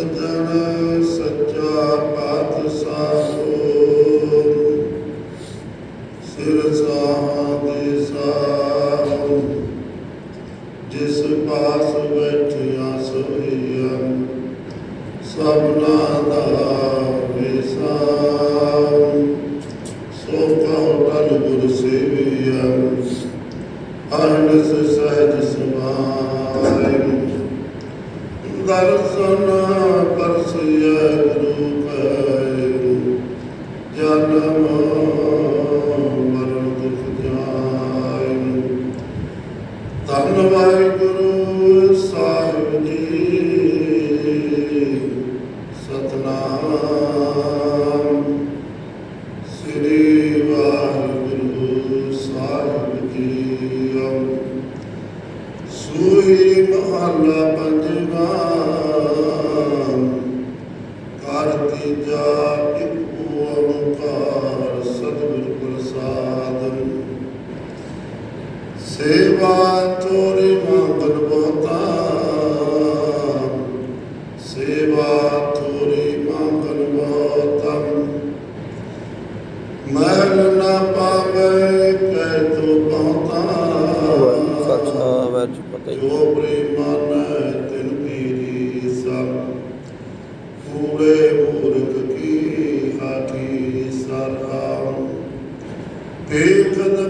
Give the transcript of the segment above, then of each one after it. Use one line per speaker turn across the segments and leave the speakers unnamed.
ਸੱਜਣ ਸੱਚਾ ਪਾਤਸ਼ਾਹ ਸਿਰ ਸਾਦੇ ਸਾਹੁ ਜਿਸ ਪਾਸ ਬੈਠਿਆ ਸੋਈਆ ਸਭਨਾ ਦਾ ਵਿਸਾਰ ਸੋ ਕਹੋ ਟਲ ਗੁਰ ਸੇਵੀਆ ਅਰਨਸ ਸਹਿਜ ਸਮਾਇ ਦਰਸ਼ਨ ਵਾਹਿਗੁਰੂ ਸਾਹਿਬ ਜੀ ਸਤਨਾਮ ਸ੍ਰੀ ਵਾਹਿਗੁਰੂ ਸਾਹਿਬ ਜੀ ਸੂਈ ਮਹਲਾ ਪੰਜਵਾ ਘਰ ਜਾ ਇੱਕ ਓੰਕਾਰ ਸੇਵਾ ਤੋਰੇ ਮੰਗਲ ਬੋਤਾ ਸੇਵਾ ਤੋਰੇ ਮੰਗਲ ਬੋਤਾ ਮਹਿਲ ਨਾ ਪਾਵੇ ਕੈ ਤੋ ਪਹੁੰਤਾ
ਵਾਹਿਗੁਰੂ ਖਾਲਸਾ ਵਾਹਿਗੁਰੂ ਜੀ
ਪ੍ਰੇਮਨ ਤਿਨ ਪੀਰੀ ਸਭ ਪੂਰੇ ਮੂਰਖ ਕੀ ਸਚ ਗਵਾਵਨ ਕਹਿ ਤੋ ਆਵਨ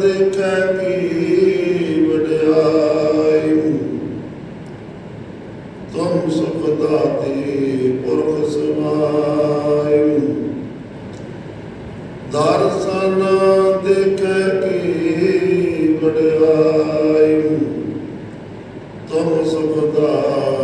ਦੇਖੈ ਕੀ ਵਡਿਆਈ। ਤੁਮ ਸੁਖ ਦਾਤੇ ਪੁਰਖ ਸਮਾਈ। ਦਰਸ਼ਨ ਦੇਖੈ ਕੀ ਵਡਿਆਈ। ਤੁਮ ਸੁਖ ਦਾਤੇ